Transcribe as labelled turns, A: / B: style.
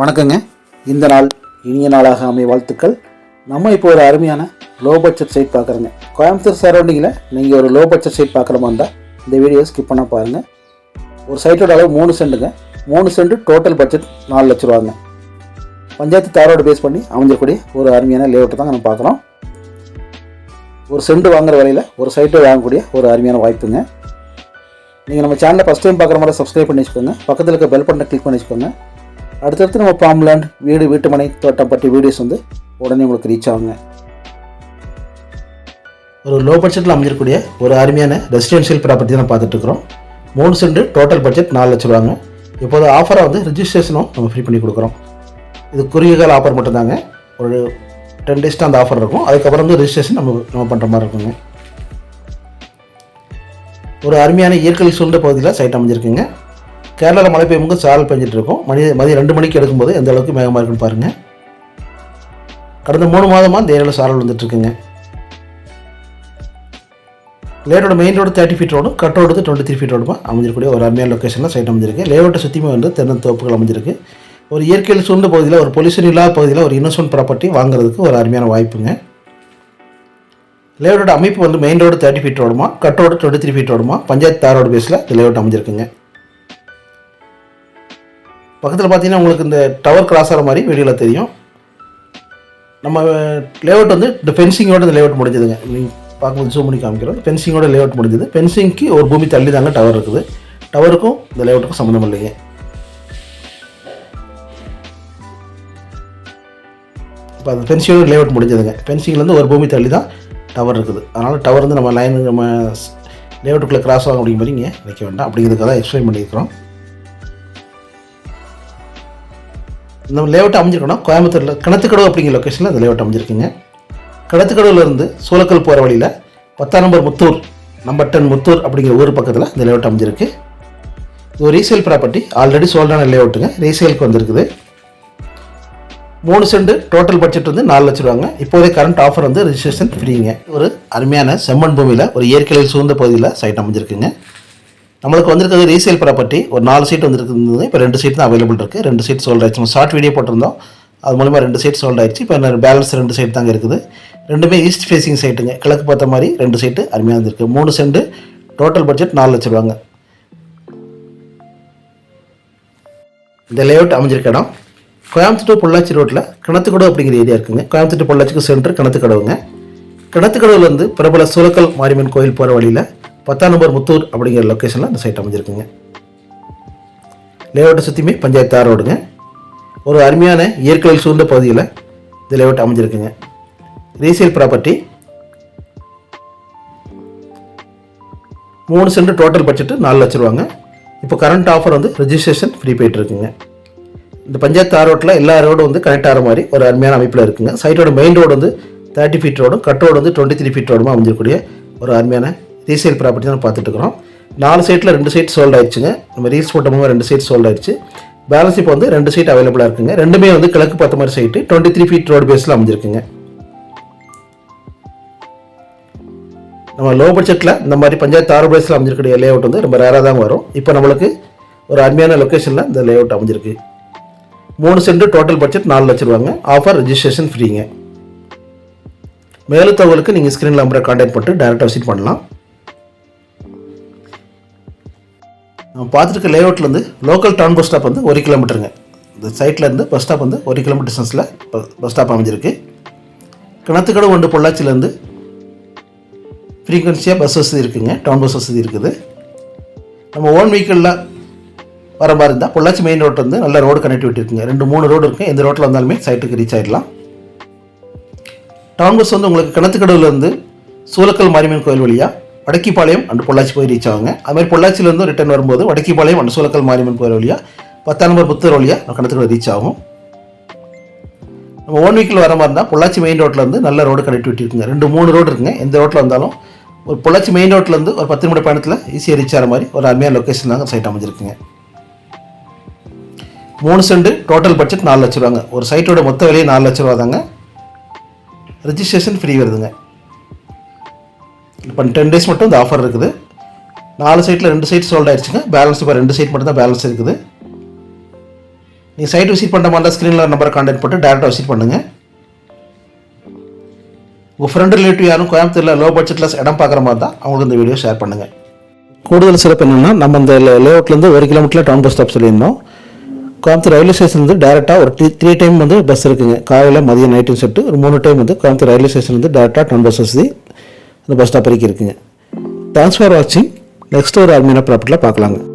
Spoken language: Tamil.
A: வணக்கங்க. இந்த நாள் இனிய நாளாக அமைய வாழ்த்துக்கள். நம்ம இப்போ ஒரு அருமையான லோ பட்ஜெட் சைட் பார்க்குறோங்க. கோயம்புத்தூர் சரௌண்டிங்கில் நீங்கள் ஒரு லோ பட்ஜெட் சைட் பார்க்குற மாதிரி இருந்தால் இந்த வீடியோ ஸ்கிப் பண்ண பாருங்கள் ஒரு சைட்டோட அளவு மூணு சென்ட்டுங்க மூணு சென்ட் டோட்டல் பட்ஜெட் நாலு லட்ச ரூபாங்க. பஞ்சாயத்து தாரோடு பேஸ் பண்ணி அமைஞ்சிருக்கூடிய ஒரு அருமையான லேஅவுட்டை தாங்க நம்ம பார்க்குறோம். ஒரு சென்ட் வாங்குற விலையில் ஒரு சைட்டை வாங்கக்கூடிய ஒரு அருமையான வாய்ப்புங்க. நீங்கள் நம்ம சேனலை ஃபஸ்ட் டைம் பார்க்குற மாதிரி சப்ஸ்கிரைப் பண்ணி வச்சுக்கோங்க. பக்கத்தில் இருக்க பெல் பட்டனை கிளிக் பண்ணி வச்சுக்கோங்க. அடுத்தடுத்து நம்ம பாம்லேண்ட் வீடு வீட்டுமனை தோட்டம் பற்றி வீடியோஸ் வந்து உடனே உங்களுக்கு ரீச் ஆகுங்க. ஒரு லோ பட்ஜெட்டில் அமைஞ்சிருக்கக்கூடிய ஒரு அருமையான ரெசிடென்ஷியல் ப்ராப்பர்ட்டி தான் பார்த்துட்ருக்குறோம் மூணு சென்ட் டோட்டல் பட்ஜெட் நாலு லட்ச ரூபாங்க. இப்போது ஆஃபராக வந்து ரிஜிஸ்ட்ரேஷனும் நம்ம ஃப்ரீ பண்ணி கொடுக்குறோம். இது குறுகிய கால ஆஃபர் மட்டும்தாங்க. ஒரு டென் டேஸ் தான் அந்த ஆஃபர் இருக்கும். அதுக்கப்புறம் வந்து ரிஜிஸ்ட்ரேஷன் நம்ம நம்ம பண்ணுற மாதிரி இருக்குங்க. ஒரு அருமையான இயற்கை சூழ்ந்த பகுதியில் சைட் அமைஞ்சிருக்குங்க. கேரளாவில் மழை பெய்யும்போது சாரல் பெஞ்சிட்டு இருக்கும். மணி மதியம் ரெண்டு மணிக்கு எடுக்கும்போது எந்த அளவுக்கு மேகமாக இருக்குன்னு பாருங்கள் கடந்த மூணு மாதமாக இந்த ஏரியாவில் சாரல் வந்துட்டுருக்குங்க லேரோட மெயின் ரோடு தேர்ட்டி ஃபீட் ரோடும் cut road twenty three feet ரோடுமா அமைஞ்சிருக்கூடிய ஒரு அருமையான லொக்கேஷனில் சைட் அமைஞ்சிருக்கு. லேஅவுட்டை சுற்றியுமே வந்து தென்னந்தோப்புகள் அமைஞ்சிருக்கு. ஒரு இயற்கையில் சூழ்ந்த பகுதியில் ஒரு பொல்யூஷன் இல்லாத பகுதியில் ஒரு இன்வெஸ்ட்மெண்ட் ப்ராப்பர்ட்டி வாங்குறதுக்கு ஒரு அருமையான வாய்ப்புங்க. லேஅவுட்டோட அமைப்பு வந்து main road thirty feet ரோடுமா cut road twenty three feet ரோடுமா panchayat தார் ரோடு பேஸில் இந்த லேஅவுட் அமைஞ்சிருக்குங்க. பக்கத்தில் பார்த்தீங்கன்னா உங்களுக்கு இந்த டவர் கிராஸ் ஆகிற மாதிரி வீடியோவில் தெரியும். நம்ம லேஅவுட் வந்து இந்த ஃபென்சிங்கோட இந்த லேஅவுட் முடிஞ்சதுங்க. நீங்கள் பார்க்கும்போது ஜூம் பண்ணி காமிக்கிறோம். ஃபென்சிங்கோட லேஅவுட் முடிஞ்சது. ஃபென்சிங்க்கு ஒரு பூமி தள்ளி தாங்க டவர் இருக்குது. டவருக்கும் இந்த லேஅவுட்டுக்கும் சம்மந்தம் இல்லைங்க. இப்போ அந்த ஃபென்சிங்கோட லேஅவுட் முடிஞ்சதுங்க. ஃபென்சிங்லேருந்து ஒரு பூமி தள்ளி தான் டவர் இருக்குது. அதனால் டவர் வந்து நம்ம லைன் நம்ம லேஅவுட்டுக்குள்ளே கிராஸ் ஆக முடியும் மாதிரி நிற்க வேண்டாம். அப்படிங்கிறதுக்காக தான் எக்ஸ்பிளைன் பண்ணியிருக்கிறோம். இந்த லேஅவுட் அமைஞ்சிருக்கணும் கோயம்புத்தூரில் கிணத்துக்கடவு அப்படிங்கிற லொக்கேஷனில் அந்த லேஅவுட் அமைஞ்சிருக்குங்க. கிணத்துக்கடவுலேருந்து சூலக்கல் போகிற வழியில் பத்தாம் number Muthur number ten Muthur அப்படிங்கிற ஊர் பக்கத்தில் இந்த லேஅவுட் அமைஞ்சிருக்கு. இது ஒரு ரீசேல் ப்ராப்பர்ட்டி ஆல்ரெடி சோல்டான லேஅவுட்டுங்க ரீசேலுக்கு வந்திருக்குது. மூணு சென்ட் டோட்டல் பட்ஜெட் வந்து நாலு லட்ச ரூபாங்க. இப்போதே கரண்ட் ஆஃபர் வந்து ரிஜிஸ்ட்ரேஷன் ஃப்ரீங்க ஒரு அருமையான செம்மண் பூமியில் ஒரு இயற்கையில் சூழ்ந்த பகுதியில் சைட் அமைஞ்சிருக்குங்க. நம்மளுக்கு வந்திருக்கிறது ரீசேல் ப்ராப்பர்ட்டி ஒரு நாலு சீட் வந்துருக்குது இப்போ ரெண்டு சீட் தான் அவைலபிள் இருக்குது ரெண்டு சீட் சோல்ட் ஆயிடுச்சு. நம்ம ஷார்ட் வீடியோ போட்டிருந்தோம். அது மூலிமா ரெண்டு சைட் சோல்ட் ஆயிடுச்சு. இப்போ பேலன்ஸ் ரெண்டு சைட் தாங்க இருக்குது. ரெண்டுமே ஈஸ்ட் ஃபேஸிங் சைட்டுங்க கிழக்கு பார்த்த மாதிரி ரெண்டு சைட்டு அருமையாக இருந்திருக்கு மூணு செண்டு டோட்டல் பட்ஜெட் நாலு லட்ச ரூபாங்க. இந்த லேஅவுட் அமைஞ்சிருக்க இடம். கோயம்புத்தூர் பொள்ளாச்சி ரோட்டில் கிணத்துக்கடவு அப்படிங்கிற ஏரியா இருக்குங்க. கோயம்புத்தூர் பொள்ளாச்சிக்கு சென்று கிணத்துக்கடவுங்க. கிணத்துக்கடவுலேருந்து பிரபல சூலக்கல் மாரியம்மன் கோயில் போகிற வழியில் பத்தாம் நம்பர் முத்தூர் அப்படிங்கிற லொக்கேஷனில் இந்த சைட் அமைஞ்சிருக்குங்க. லேஅவுட்டை சுற்றியுமே பஞ்சாயத்து தார் ரோடுங்க. ஒரு அருமையான இயற்கையில் சூழ்ந்த பகுதியில் இந்த லேஅவுட் அமைஞ்சிருக்குங்க. ரீசேல் ப்ராப்பர்ட்டி மூணு சென்ட் டோட்டல் பட்ஜெட்டு நாலு லட்ச ரூபாங்க. இப்போ கரண்ட் ஆஃபர் வந்து ரெஜிஸ்ட்ரேஷன் ஃப்ரீ போயிட்டுருக்குங்க. இந்த பஞ்சாயத்து ஆர் ரோட்டில் எல்லா ரோடும் வந்து கனெக்ட் ஆகிற மாதிரி ஒரு அருமையான அமைப்பில் இருக்குங்க. சைட்டோட மெயின் ரோடு வந்து தேர்ட்டி ஃபீட் ரோடும் கட் ரோடு வந்து டுவெண்ட்டி த்ரீ ஃபீட் ரோடுமா அமைஞ்சிருக்கூடிய ஒரு அருமையான ரீசேல் ப்ராப்பர்ட்டி தான் பார்த்துட்டு இருக்கிறோம் நாலு சைட்டில் ரெண்டு சைட் சோல்ட் ஆயிடுச்சுங்க. நம்ம ரீல்ஸ் போட்டோமோ ரெண்டு சைட் சோல்ட் ஆயிடுச்சு. பேலன்ஸ் இப்போ வந்து ரெண்டு சைட் அவைலபிளாக இருக்குங்க. ரெண்டுமே வந்து கிழக்கு பார்த்த மாதிரி site twenty three feet road பேஸில் அமைஞ்சிருக்குங்க. நம்ம லோ பட்ஜெட்டில் இந்த மாதிரி பஞ்சாயத்து ஆறு பிளேஸில் அமைஞ்சிருக்கிற லே அவுட் வந்து ரொம்ப ரேராக தான் வரும். இப்போ நம்மளுக்கு ஒரு அருமையான லொக்கேஷனில் இந்த லேஅவுட் அமைஞ்சிருக்கு. மூணு சென்ட் டோட்டல் பட்ஜெட் நாலு லட்ச ரூபாங்க. ஆஃபர் ரெஜிஸ்ட்ரேஷன் ஃப்ரீங்க மேலும் தகவலுக்கு நீங்கள் ஸ்க்ரீன் நம்பரை கான்டாக்ட் பண்ணிட்டு டேரெக்டாக விசிட் பண்ணலாம். பார்த்துருக்க லேஅவுட்லேருந்து லோக்கல் டவுன் பஸ் ஸ்டாப் வந்து ஒரு கிலோமீட்டருங்க. இந்த சைட்லேருந்து பஸ் ஸ்டாப் வந்து ஒரு கிலோமீட்டர் டிஸ்டன்ஸில் பஸ் ஸ்டாப் அமைஞ்சிருக்கு. கிணத்துக்கடு ஒன்று பொள்ளாச்சிலேருந்து ஃப்ரீக்வன்சியாக பஸ் வசதி இருக்குங்க. டவுன் பஸ் வசதி இருக்குது. நம்ம ஓன் வெஹிக்கிளில் வர மாதிரி இருந்தால் பொள்ளாச்சி மெயின் ரோட் வந்து நல்ல ரோடு கனெக்டிவிட்டி இருக்குங்க. ரெண்டு மூணு ரோடு இருக்குது எந்த ரோட்டில் வந்தாலுமே சைட்டுக்கு ரீச் ஆகிடலாம் டவுன் பஸ் வந்து உங்களுக்கு கிணத்துக்கடவுலேருந்து சூலக்கல் மாரியம்மன் கோயில் வழியாக வடக்கிப்பாளையம் அண்ட் பொள்ளாச்சி போய் ரீச் ஆகுங்க. அதுமாதிரி பொள்ளாச்சியிலேருந்து ரிட்டர்ன் வரும்போது வடக்கிப்பாளையம் அண்ட் சூலக்கல் மாரியம்மன் கோயில் வழியாக பத்தாம் நம்பர் புத்தர் வழியாக நம்ம கிணத்துக்கடவு ரீச் ஆகும். நம்ம ஓன் வீக்கில் வர மாதிரி இருந்தால் பொள்ளாச்சி மெயின் ரோட்டில் வந்து நல்ல ரோடு கனெக்டிவிட்டி இருக்குங்க. ரெண்டு மூணு ரோடு இருக்குங்க. எந்த ரோட்டில் வந்தாலும் ஒரு பொள்ளாச்சி மெயின் ரோட்லேருந்து ஒரு பத்து நிமிட பயணத்தில் ஈஸியாக ரீச் ஆகிற மாதிரி ஒரு அருமையான லொக்கேஷன் தாங்க சைட் அமைஞ்சிருக்குங்க. மூணு செண்டு டோட்டல் பட்ஜெட் நாலு லட்ச ரூபாங்க. ஒரு சைட்டோட மொத்த விலையே நாலு லட்ச ரூபா தாங்க ரிஜிஸ்ட்ரேஷன் ஃப்ரீ வருதுங்க. இப்போ டென் டேஸ் மட்டும் இந்த ஆஃபர் இருக்குது. நாலு சைட்டில் ரெண்டு சைட் சோல்ட் ஆயிடுச்சுங்க. பேலன்ஸ் இப்போ ரெண்டு சைட் மட்டும் தான் பேலன்ஸ் இருக்குது. நீங்கள் சைட் விசிட் பண்ணுற மாதிரி ஸ்க்ரீனில் நம்பரை கான்டாக்ட் போட்டு டேரெக்டாக விசிட் பண்ணுங்கள் உங்கள் ஃப்ரெண்டு ரிலேட்டிவ் யாரும் கோயம்புத்தூரில் லோ பட்ஜெட்டில் இடம் பார்க்குற மாதிரி தான் அவங்களுக்கு இந்த வீடியோ ஷேர் பண்ணுங்கள் கூடுதல் சிறப்பு என்னென்னா நம்ம இந்த லேஅவுட்லேருந்து ஒரு கிலோமீட்டரில் டவுன் பஸ் ஸ்டாப் சொல்லியிருந்தோம். கோயம்புத்தூர் ரயில்வே ஸ்டேஷன்லேருந்து டேரெக்டாக ஒரு த்ரீ த்ரீ டைம் வந்து பஸ் இருக்குங்க. காலையில் மதியம் நைட்டும் செட்டு ஒரு மூணு டைம் வந்து கோயம்புத்தூர் ரயில்வே ஸ்டேஷன்லேருந்து டேரெக்டாக டவுன் பஸ் வசதி அந்த பஸ் ஸ்டாப் வரைக்கும் இருக்குங்க. தேங்க்ஸ் ஃபார் வாட்சிங் நெக்ஸ்ட் ஒரு அருமையான ப்ராப்பர்ட்டியில் பார்க்கலாங்க.